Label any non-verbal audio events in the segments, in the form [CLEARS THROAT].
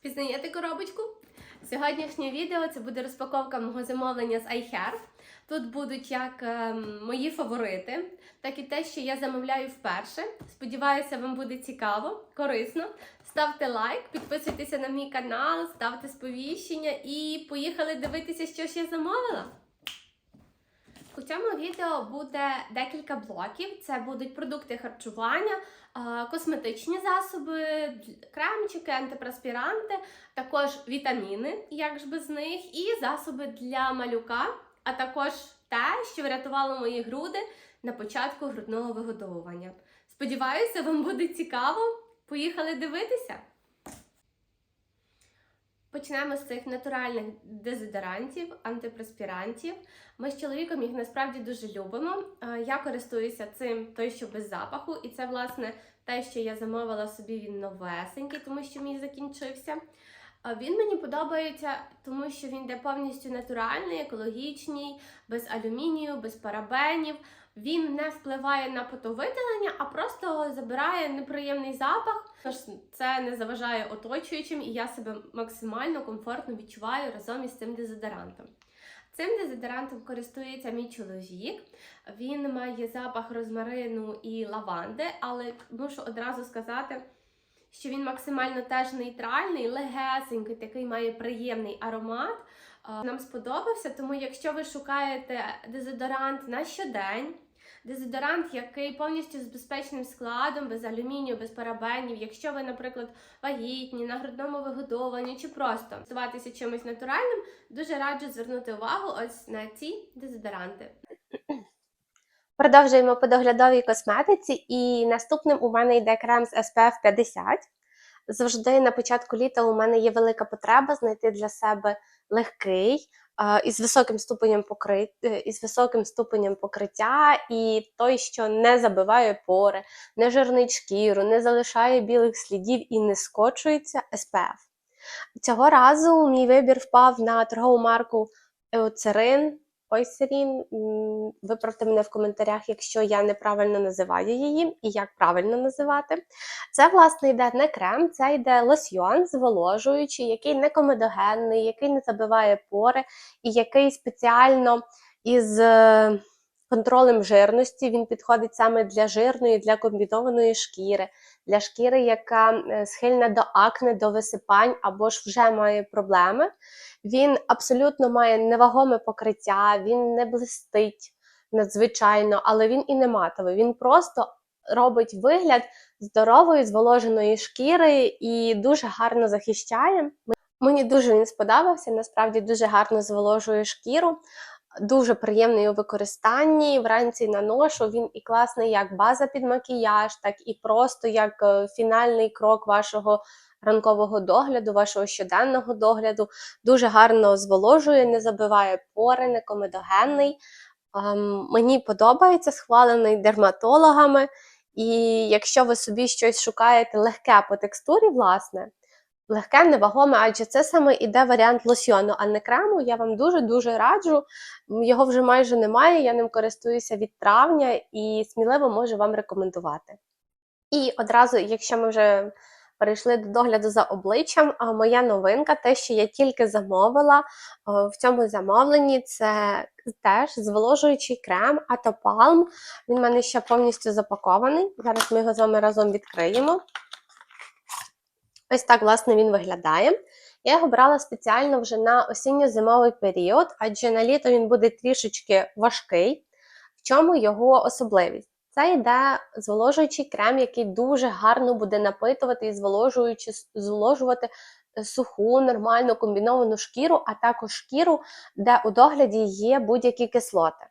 Впізнаєте коробочку? Сьогоднішнє відео це буде розпаковка мого замовлення з iHerb. Тут будуть як е, мої фаворити, так і те, що я замовляю вперше. Сподіваюся, вам буде цікаво, корисно. Ставте лайк, підписуйтеся на мій канал, ставте сповіщення і поїхали дивитися, що ж я замовила. У цьому відео буде декілька блоків. Це будуть продукти харчування, косметичні засоби, кремчики, антипреспіранти, також вітаміни, як ж без них, і засоби для малюка, а також те, що врятувало мої груди на початку грудного вигодовування. Сподіваюся, вам буде цікаво. Поїхали дивитися. Почнемо з цих натуральних дезодорантів, антипреспірантів. Ми з чоловіком їх насправді дуже любимо. Е, Я користуюся цим той, що без запаху, і це власне те, що я замовила собі. Він новесенький, тому що мій закінчився. Е, Він мені подобається, тому що він йде повністю натуральний, екологічний, без алюмінію, без парабенів. Він не впливає на потовиділення, а просто забирає неприємний запах. Тож це не заважає оточуючим, і я себе максимально комфортно відчуваю разом із цим дезодорантом. Цим дезодорантом користується мій чоловік. Він має запах розмарину і лаванди, але мушу одразу сказати, що він максимально теж нейтральний, легесенький, такий має приємний аромат. Е, Нам сподобався, тому якщо ви шукаєте дезодорант на щодень, дезодорант, який повністю з безпечним складом, без алюмінію, без парабенів, якщо ви, наприклад, вагітні, на грудному вигодованні чи просто користуватися чимось натуральним, дуже раджу звернути увагу ось на ці дезодоранти. Продовжуємо по доглядовій косметиці, і наступним у мене йде крем з SPF 50. Завжди на початку літа у мене є велика потреба знайти для себе легкий із високим ступенем покрит... е, із високим ступенем покриття, і той, що не забиває пори, не жирнить шкіру, не залишає білих слідів і не скочується SPF. Цього разу мій вибір впав на торгову марку Еоцерин. Ойсерін, виправте мене в коментарях, якщо я неправильно називаю її і як правильно називати. Це, власне, йде не крем, це йде лосьйон зволожуючий, який не комедогенний, який не забиває пори, і який спеціально із е, контролем жирності він підходить саме для жирної, для комбінованої шкіри, для шкіри, яка е, схильна до акне, до висипань або ж вже має проблеми. Він абсолютно має невагоме покриття, він не блистить надзвичайно, але він і не матовий. Він просто робить вигляд здорової, зволоженої шкіри і дуже гарно захищає. Мені дуже він сподобався, насправді дуже гарно зволожує шкіру. Дуже приємний у використанні. Вранці наношу він і класний як база під макіяж, так і просто як е, фінальний крок вашого ранкового догляду, вашого щоденного догляду. Дуже гарно зволожує, не забиває пори, не комедогенний. Ем, Мені подобається, схвалений дерматологами. І якщо ви собі щось шукаєте легке по текстурі, власне, легке, невагоме, адже це саме іде варіант лосьйону, а не крему. Я вам дуже-дуже раджу. Його вже майже немає, я ним користуюся від травня і сміливо можу вам рекомендувати. І одразу, якщо ми вже перейшли до догляду за обличчям, моя новинка, те, що я тільки замовила в цьому замовленні, це теж зволожуючий крем Атопалм. Він в мене ще повністю запакований. Зараз ми його з вами разом відкриємо. Ось так, власне, він виглядає. Я його брала спеціально вже на осінньо-зимовий період, адже на літо він буде трішечки важкий. В чому його особливість? Це йде зволожуючий крем, який дуже гарно буде напитувати і зволожувати суху, нормальну комбіновану шкіру, а також шкіру, де у догляді є будь-які кислоти.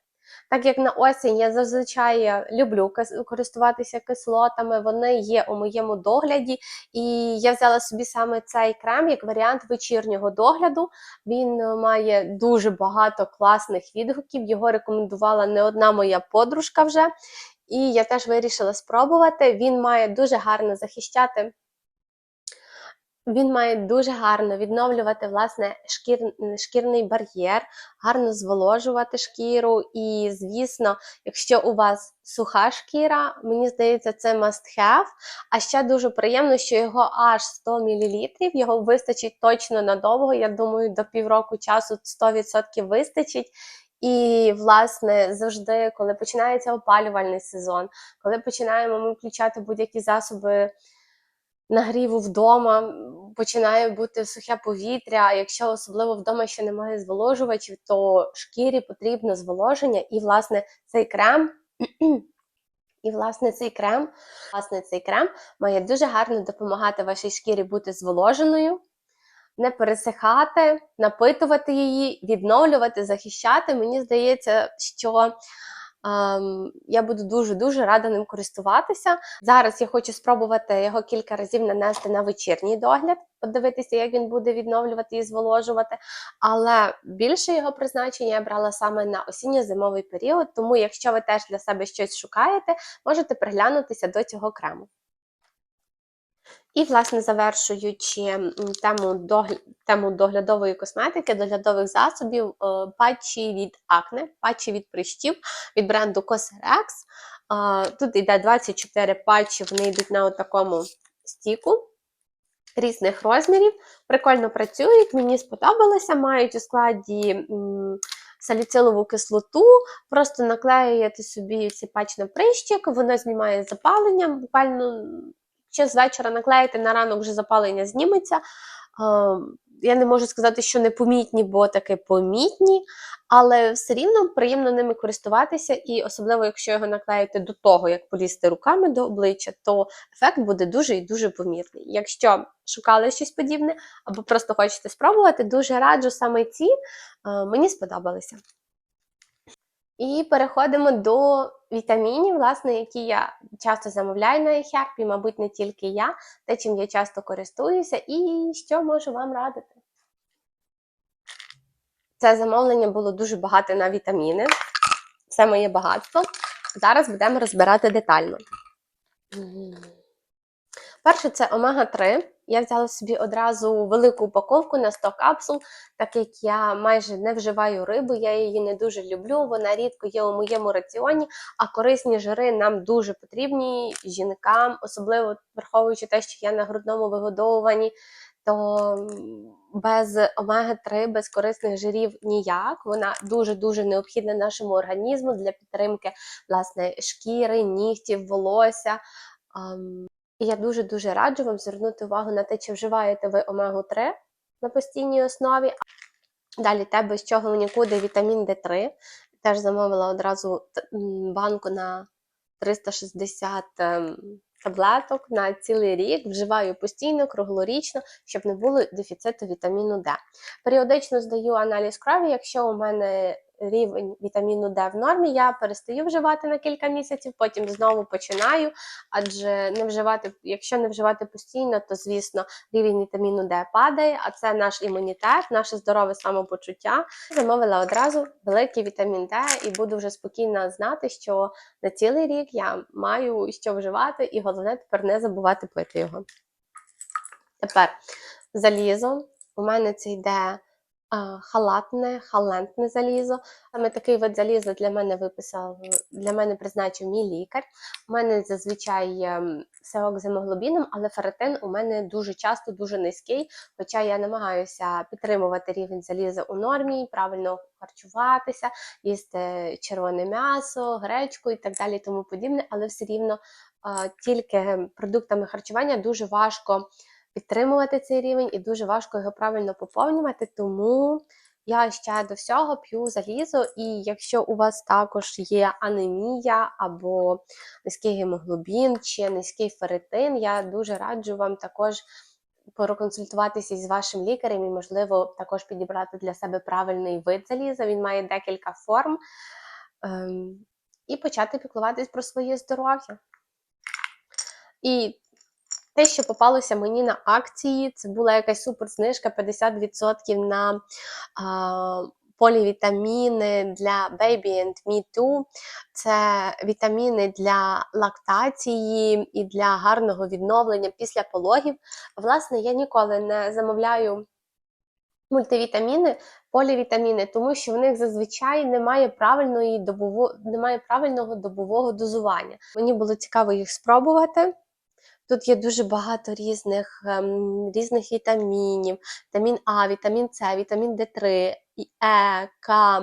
Так як на осінь я зазвичай люблю користуватися кислотами, вони є у моєму догляді, і я взяла собі саме цей крем як варіант вечірнього догляду. Він е, має дуже багато класних відгуків. Його рекомендувала не одна моя подружка вже. І я теж вирішила спробувати. Він має дуже гарно захищати Він має дуже гарно відновлювати власне шкір, шкірний бар'єр, гарно зволожувати шкіру. І, звісно, якщо у вас суха шкіра, мені здається, це must have. А ще дуже приємно, що його аж 100 мл, його вистачить точно надовго. Я думаю, до півроку часу 100% вистачить. І, власне, завжди, коли починається опалювальний сезон, коли починаємо ми включати будь-які засоби нагріву вдома, починає бути сухе повітря. Якщо особливо вдома ще немає зволожувачів, то шкірі потрібно зволоження. І, власне, цей крем. [CLEARS THROAT] І, власне, цей крем, власне, цей крем має дуже гарно допомагати вашій шкірі бути зволоженою, не пересихати, напитувати її, відновлювати, захищати. Мені здається, що я буду дуже-дуже рада ним користуватися. Зараз я хочу спробувати його кілька разів нанести на вечірній догляд, подивитися, як він буде відновлювати і зволожувати. Але більше його призначення я брала саме на осінньо-зимовий період, тому якщо ви теж для себе щось шукаєте, можете приглянутися до цього крему. І, власне, завершуючи тему, догля... тему доглядової косметики, доглядових засобів, е, патчі від акне, патчі від прищів від бренду. Е, Тут йде 24 патчі, вони йдуть на такому стіку різних розмірів. Прикольно працюють, мені сподобалося, мають у складі саліцилову кислоту, просто наклеюєте собі цей патч на прищик, воно знімає запалення, буквально ще з вечора наклеїти на ранок вже запалення зніметься. Е, Я не можу сказати, що непомітні, бо таки помітні, але все рівно приємно ними користуватися, і особливо, якщо його наклеїти до того, як полізти руками до обличчя, то ефект буде дуже і дуже помітний. Якщо шукали щось подібне або просто хочете спробувати, дуже раджу саме ці, е, мені сподобалися. І переходимо до вітамінів, власне, які я часто замовляю на iHerb, і, мабуть, не тільки я, те, чим я часто користуюся, і що можу вам радити. Це замовлення було дуже багато на вітаміни. Це моє багатство. Зараз будемо розбирати детально. Перше, це омега-3. Я взяла собі одразу велику упаковку на 100 капсул, так як я майже не вживаю рибу, я її не дуже люблю, вона рідко є у моєму раціоні, а корисні жири нам дуже потрібні жінкам, особливо враховуючи те, що я на грудному вигодовуванні, то без омега-3, без корисних жирів ніяк. Вона дуже-дуже необхідна нашому організму для підтримки власне, шкіри, нігтів, волосся. І я дуже-дуже раджу вам звернути увагу на те, чи вживаєте ви омегу-3 на постійній основі. Далі те, без чого нікуди вітамін D3. Теж замовила одразу банку на 360 ем, таблеток на цілий рік. Вживаю постійно, круглорічно, щоб не було дефіциту вітаміну D. Періодично здаю аналіз крові, якщо у мене рівень вітаміну Д в нормі, я перестаю вживати на кілька місяців, потім знову починаю. Адже не вживати, якщо не вживати постійно, то звісно рівень вітаміну Д падає, а це наш імунітет, наше здорове самопочуття. Замовила одразу великий вітамін Д і буду вже спокійно знати, що на цілий рік я маю що вживати, і головне тепер не забувати пити його. Тепер залізо. У мене це йде халатне, халентне залізо. Саме такий вид заліза для мене виписав, для мене призначив мій лікар. У мене зазвичай сеок з гемоглобіном, але феретин у мене дуже часто дуже низький, хоча я намагаюся підтримувати рівень заліза у нормі, правильно харчуватися, їсти червоне м'ясо, гречку і так далі, тому подібне, але все рівно тільки продуктами харчування дуже важко підтримувати цей рівень, і дуже важко його правильно поповнювати, тому я ще до всього п'ю залізо, і якщо у вас також є анемія або низький гемоглобін чи низький ферритин, я дуже раджу вам також проконсультуватися з вашим лікарем і, можливо, також підібрати для себе правильний вид заліза. Він має декілька форм. Ем, і почати піклуватись про своє здоров'я. І те, що попалося мені на акції, це була якась суперзнижка 50% на а, полівітаміни для Baby and Me Too. Це вітаміни для лактації і для гарного відновлення після пологів. Власне, я ніколи не замовляю мультивітаміни, полівітаміни, тому що в них зазвичай немає правильної добово, немає правильного добового дозування. Мені було цікаво їх спробувати. Тут є дуже багато різних ем, різних вітамінів: вітамін А, вітамін С, вітамін Д3, і Е, К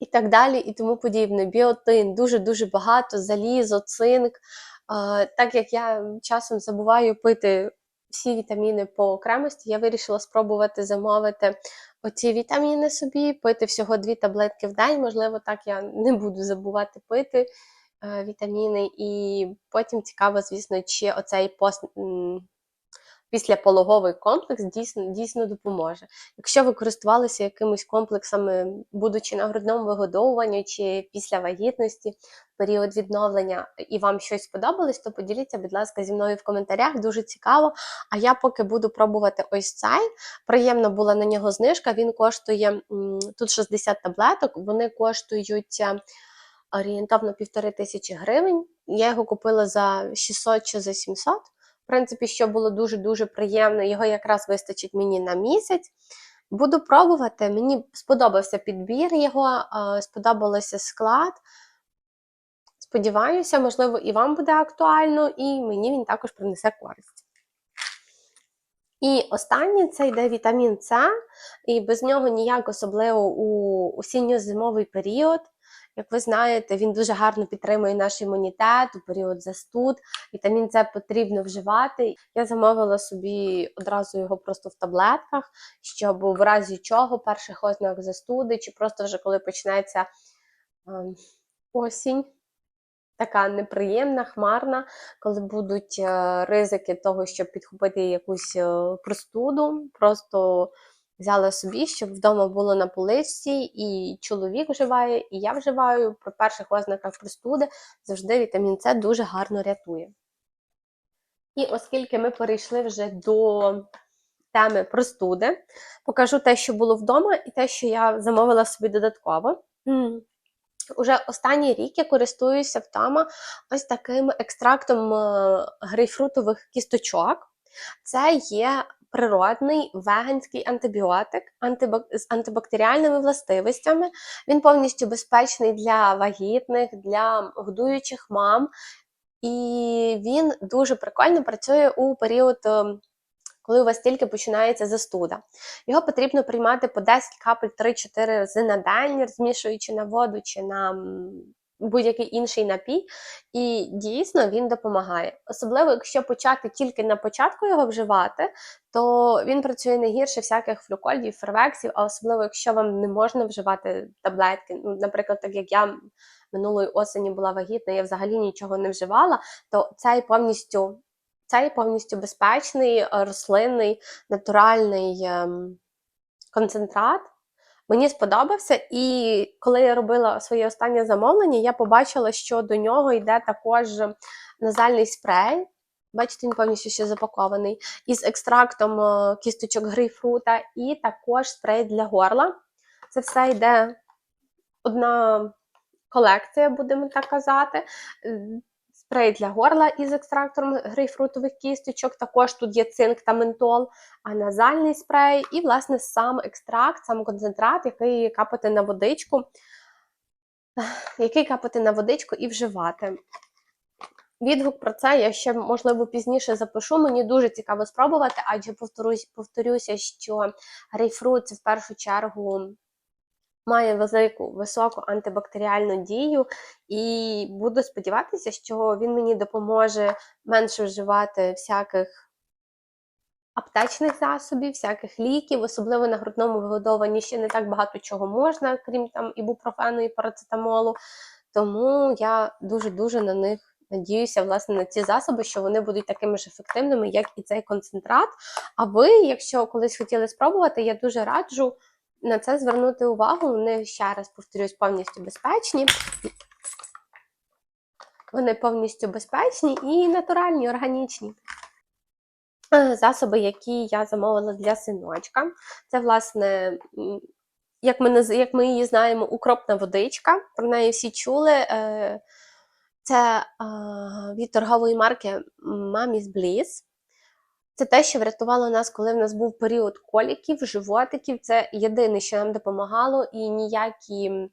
і так далі, і тому подібне. Біотин, дуже-дуже багато, залізо, цинк. Е, так як я часом забуваю пити всі вітаміни по окремості, я вирішила спробувати замовити оці вітаміни собі, пити всього дві таблетки в день. Можливо, так я не буду забувати пити вітаміни. І потім цікаво, звісно, чи оцей пост. Післяпологовий комплекс дійсно дійсно допоможе. Якщо ви користувалися якимись комплексами, будучи на грудному вигодовуванні чи після вагітності, період відновлення, і вам щось сподобалось, то поділіться, будь ласка, зі мною в коментарях. Дуже цікаво. А я поки буду пробувати ось цей. Приємно була на нього знижка. Він коштує тут 60 таблеток, вони коштують е, орієнтовно півтори тисячі гривень. Я його купила за 600 чи за 700. В принципі, що було дуже-дуже приємно, його якраз вистачить мені на місяць. Буду пробувати. Мені сподобався підбір його, е, сподобався склад. Сподіваюся, можливо, і вам буде актуально, і мені він також принесе користь. І останнє це йде вітамін С, і без нього ніяк особливо у осінньо-зимовий період. Як ви знаєте, він дуже гарно підтримує наш імунітет у період застуд. Вітамін С потрібно вживати. Я замовила собі одразу його просто в таблетках, щоб в разі чого перших ознак застуди, чи просто вже коли почнеться ем, осінь. Така неприємна, хмарна, коли будуть е, ризики того, щоб підхопити якусь е, простуду, просто взяла собі, щоб вдома було на поличці, і чоловік вживає, і я вживаю. При перших ознаках простуди завжди вітамін С дуже гарно рятує. І оскільки ми перейшли вже до теми простуди, покажу те, що було вдома, і те, що я замовила собі додатково. Уже останній рік я користуюся вдома ось таким екстрактом е, грейпфрутових кісточок. Це є природний веганський антибіотик антибак- з антибактеріальними властивостями. Він повністю безпечний для вагітних, для годуючих мам. І він дуже прикольно працює у період, е, коли у вас тільки починається застуда. Його потрібно приймати по 10 капель 3-4 рази на день, змішуючи на воду чи на будь-який інший напій. І дійсно він допомагає. Особливо, якщо почати тільки на початку його вживати, то він працює не гірше всяких флюкольдів, фервексів, а особливо, якщо вам не можна вживати таблетки. Ну, наприклад, так як я минулої осені була вагітна, я взагалі нічого не вживала, то цей повністю. Цей повністю безпечний, рослинний, натуральний ем, концентрат. Мені сподобався, і коли я робила своє останнє замовлення, я побачила, що до нього йде також назальний спрей. Бачите, він повністю ще запакований, із екстрактом е, кісточок грейпфрута, і також спрей для горла. Це все йде одна колекція, будемо так казати. Спрей для горла із екстрактором грейпфрутових кісточок. Також тут є цинк та ментол, а назальний спрей, і, власне, сам екстракт, сам концентрат, який капати на водичку, який капати на водичку і вживати. Відгук про це я ще, можливо, пізніше запишу. Мені дуже цікаво спробувати, адже повторюсь, повторюся, що грейпфрут це в першу чергу має велику високу антибактеріальну дію, і буду сподіватися, що він мені допоможе менше вживати всяких аптечних засобів, всяких ліків, особливо на грудному вигодованні ще не так багато чого можна, крім там ібупрофену і парацетамолу. Тому я дуже-дуже на них надіюся, власне, на ці засоби, що вони будуть такими ж ефективними, як і цей концентрат. А ви, якщо колись хотіли спробувати, я дуже раджу на це звернути увагу. Вони ще раз повторюсь, повністю безпечні. Вони повністю безпечні і натуральні, органічні. Е, Засоби, які я замовила для синочка. Це, власне, як ми, як ми її знаємо, укропна водичка. Про неї всі чули. Е, Це від торгової марки Mami's Bliss. Це те, що врятувало нас, коли в нас був період коліків, животиків. Це єдине, що нам допомагало, і ніякі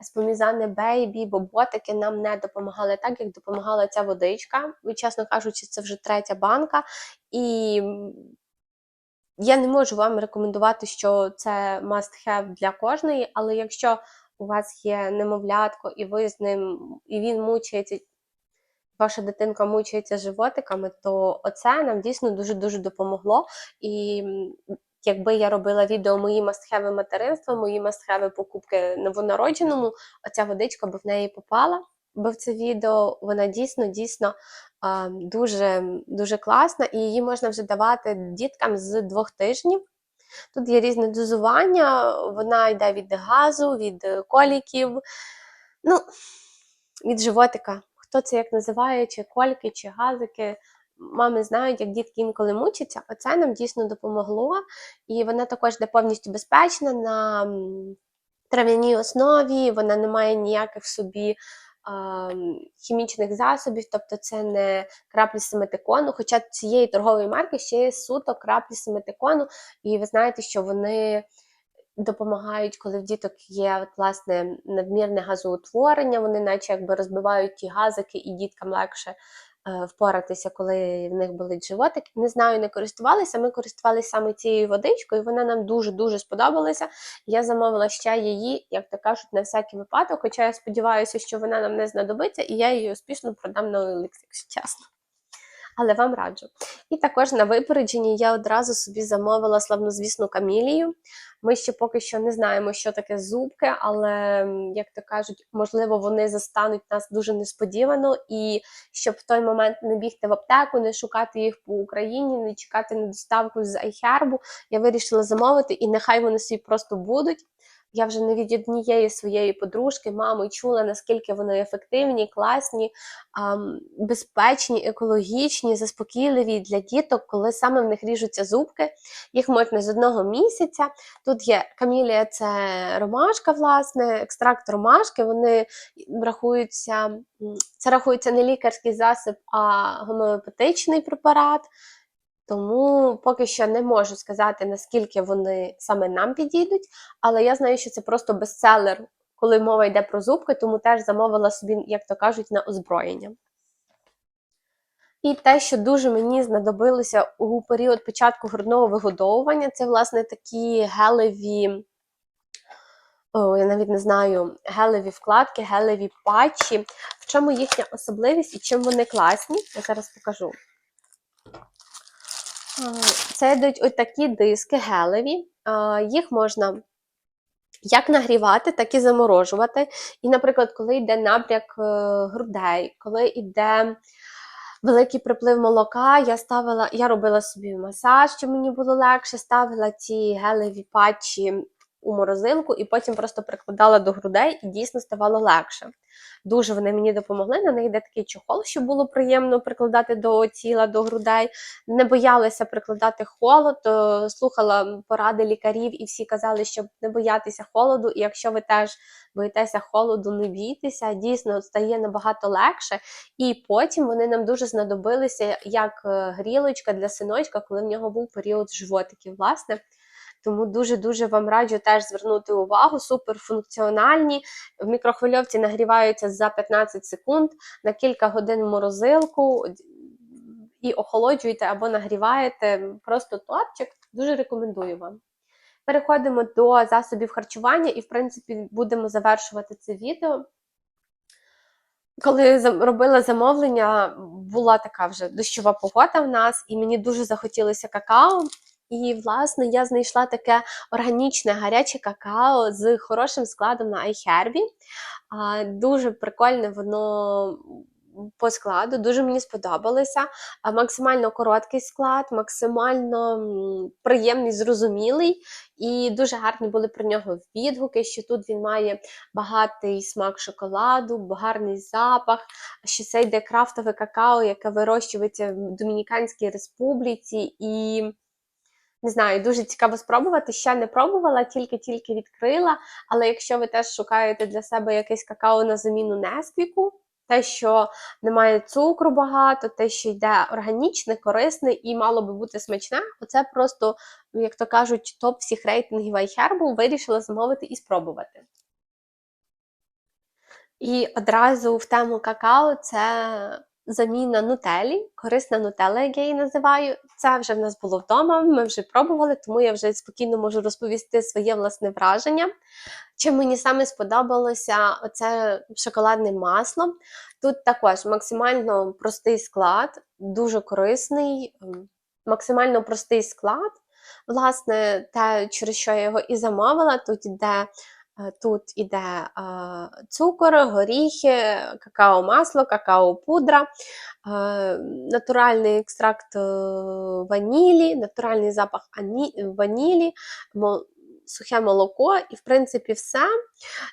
спомізани бейбі, боботики нам не допомагали так, як допомагала ця водичка. Чесно кажучи, це вже третя банка. І я не можу вам рекомендувати, що це must have для кожної, але якщо у вас є немовлятко, і ви з ним, і він мучається, ваша дитинка мучається животиками, то оце нам дійсно дуже-дуже допомогло. І якби я робила відео мої мастхеви материнства, мої мастхеви покупки новонародженому, оця водичка би в неї попала. Бо в це відео вона дійсно дійсно дуже, дуже класна, і її можна вже давати діткам з двох тижнів. Тут є різне дозування, вона йде від газу, від коліків, ну, від животика. Хто це як називає, чи кольки, чи газики. Мами знають, як дітки інколи мучаться. Оце нам дійсно допомогло. І вона також йде повністю безпечна на трав'яній основі, вона не має ніяких собі хімічних засобів, тобто це не краплі семетикону. Хоча цієї торгової марки ще є суто краплі семетикону, і ви знаєте, що вони допомагають, коли в діток є власне надмірне газоутворення, вони наче якби розбивають ті газики, і діткам легше е, впоратися, коли в них болить животик. Не знаю, не користувалися. Ми користувалися саме цією водичкою, вона нам дуже-дуже сподобалася. Я замовила ще її, як то кажуть, на всякий випадок. Хоча я сподіваюся, що вона нам не знадобиться, і я її успішно продам на OLX, якщо чесно. Але вам раджу. І також на випередженні я одразу собі замовила славнозвісну камілію. Ми ще поки що не знаємо, що таке зубки, але, як то кажуть, можливо, вони застануть нас дуже несподівано, і щоб в той момент не бігти в аптеку, не шукати їх по Україні, не чекати на доставку з айхербу, я вирішила замовити, і нехай вони собі просто будуть. Я вже не від однієї своєї подружки, мами чула, наскільки вони ефективні, класні, безпечні, екологічні, заспокійливі для діток, коли саме в них ріжуться зубки. Їх можна з одного місяця. Тут є камілія, це ромашка, власне, екстракт ромашки. Вони рахуються, це рахується не лікарський засіб, а гомеопатичний препарат. Тому поки що не можу сказати, наскільки вони саме нам підійдуть, але я знаю, що це просто бестселер, коли мова йде про зубки, тому теж замовила собі, як то кажуть, на озброєння. І те, що дуже мені знадобилося у період початку грудного вигодовування, це, власне, такі гелеві, о, я навіть не знаю, гелеві вкладки, гелеві патчі. В чому їхня особливість і чим вони класні, я зараз покажу. А, Це йдуть ось такі диски гелеві. Їх можна як нагрівати, так і заморожувати. І, наприклад, коли йде набряк е, грудей, коли йде великий приплив молока, я ставила, я робила собі масаж, щоб мені було легше, ставила ці гелеві патчі у морозилку і потім просто прикладала до грудей і дійсно ставало легше. Дуже вони мені допомогли. На них йде такий чохол, щоб було приємно прикладати до тіла, до грудей. Не боялася прикладати холод, слухала поради лікарів, і всі казали, щоб не боятися холоду. І якщо ви теж боїтеся холоду, не бійтеся, дійсно стає набагато легше. І потім вони нам дуже знадобилися як е, грілочка для синочка, коли в нього був період животиків. Власне. Тому дуже-дуже вам раджу теж звернути увагу. Суперфункціональні. В мікрохвильовці нагріваються за 15 секунд на кілька годин в морозилку і охолоджуєте або нагріваєте. Просто топчик. Дуже рекомендую вам. Переходимо до засобів харчування, і, в принципі, будемо завершувати це відео. Коли робила замовлення, була така вже дощова погода в нас, і мені дуже захотілося какао. І, власне, я знайшла таке органічне гаряче какао з хорошим складом на iHerb. Дуже прикольне воно по складу, дуже мені сподобалося. Максимально короткий склад, максимально приємний, зрозумілий, і дуже гарні були про нього відгуки, що тут він має багатий смак шоколаду, гарний запах, що це йде крафтове какао, яке вирощується в Домініканській республіці. і Не знаю, дуже цікаво спробувати. Ще не пробувала, тільки-тільки відкрила. Але якщо ви теж шукаєте для себе якесь какао на заміну Несквіку, те, що немає цукру багато, те, що йде органічне, корисне і мало би бути смачне, оце просто, як то кажуть, топ всіх рейтингів iHerb вирішила замовити і спробувати. І одразу в тему какао це заміна нутелі, корисна нутелла, як я її називаю. Це вже в нас було вдома, ми вже пробували, тому я вже спокійно можу розповісти своє власне враження. Чим мені саме сподобалося оце шоколадне масло. Тут також максимально простий склад, дуже корисний, ем, максимально простий склад. Власне, те, через що я його і замовила, тут іде Е, Тут іде е, цукор, горіхи, какао-масло, какао-пудра, е, натуральний екстракт ванілі, натуральний запах ванілі, сухе молоко, і, в принципі, все.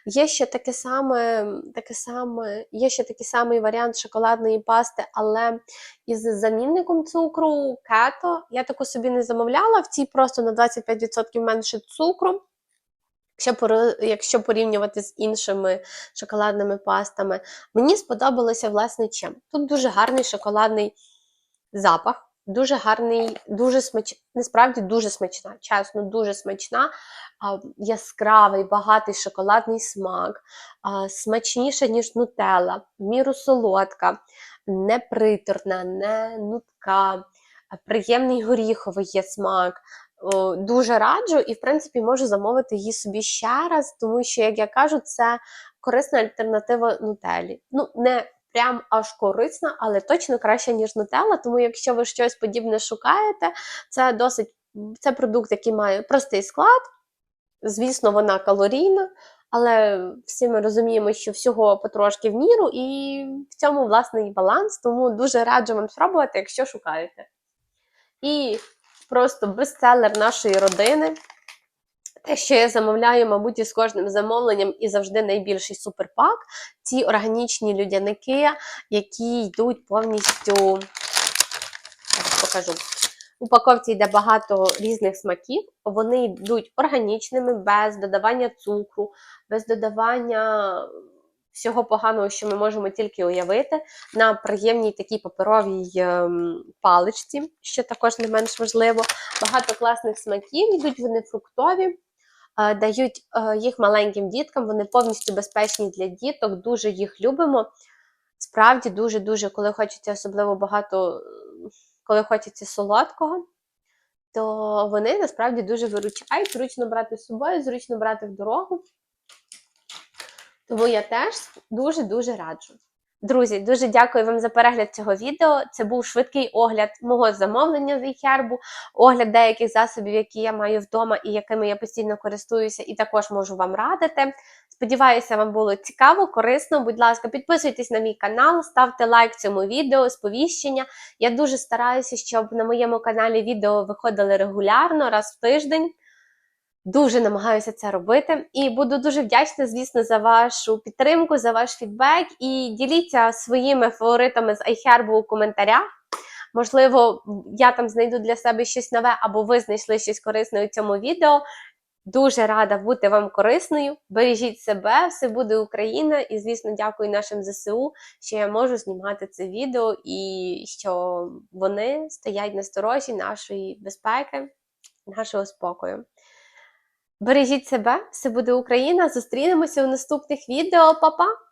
Є ще таке саме, таке саме, є ще такий самий варіант шоколадної пасти, але із замінником цукру, кето. Я таку собі не замовляла, в цій просто на 25% менше цукру. Якщо порівнювати з іншими шоколадними пастами, мені сподобалося власне чим. Тут дуже гарний шоколадний запах, дуже гарний, дуже смачний, насправді дуже смачна, чесно, дуже смачна, яскравий, багатий шоколадний смак, смачніша, ніж нутелла, в міру солодка, не приторна, не нутка, приємний горіховий є смак дуже раджу і, в принципі, можу замовити її собі ще раз, тому що, як я кажу, це корисна альтернатива нутелі. Ну, не прям аж корисна, але точно краще, ніж нутелла. Тому, якщо ви щось подібне шукаєте, це досить це продукт, який має простий склад. Звісно, вона калорійна, але всі ми розуміємо, що всього потрошки в міру, і в цьому власний баланс, тому дуже раджу вам спробувати, якщо шукаєте. І просто бестселер нашої родини. Те, що я замовляю, мабуть, із кожним замовленням і завжди найбільший суперпак. Ці органічні людяники, які йдуть повністю, покажу. У упаковці йде багато різних смаків, вони йдуть органічними, без додавання цукру, без додавання всього поганого, що ми можемо тільки уявити, на приємній такій паперовій ем, паличці, що також не менш важливо. Багато класних смаків, йдуть вони фруктові. Е, дають е, їх маленьким діткам, вони повністю безпечні для діток, дуже їх любимо. Справді, дуже-дуже, коли хочеться особливо багато, коли хочеться солодкого, то вони насправді дуже виручають, зручно брати з собою, зручно брати в дорогу. Тому я теж дуже-дуже раджу. Друзі, дуже дякую вам за перегляд цього відео. Це був швидкий огляд мого замовлення з iHerb, огляд деяких засобів, які я маю вдома і якими я постійно користуюся, і також можу вам радити. Сподіваюся, вам було цікаво, корисно. Будь ласка, підписуйтесь на мій канал, ставте лайк цьому відео, сповіщення. Я дуже стараюся, щоб на моєму каналі відео виходили регулярно, раз в тиждень. Дуже намагаюся це робити, і буду дуже вдячна, звісно, за вашу підтримку, за ваш фідбек. І діліться своїми фаворитами з iHerb у коментарях. Можливо, я там знайду для себе щось нове, або ви знайшли щось корисне у цьому відео. Дуже рада бути вам корисною. Бережіть себе, все буде Україна, і, звісно, дякую нашим ЗСУ, що я можу знімати це відео і що вони стоять на сторожі нашої безпеки, нашого спокою. Бережіть себе, все буде Україна. Зустрінемося у наступних відео, Па-па!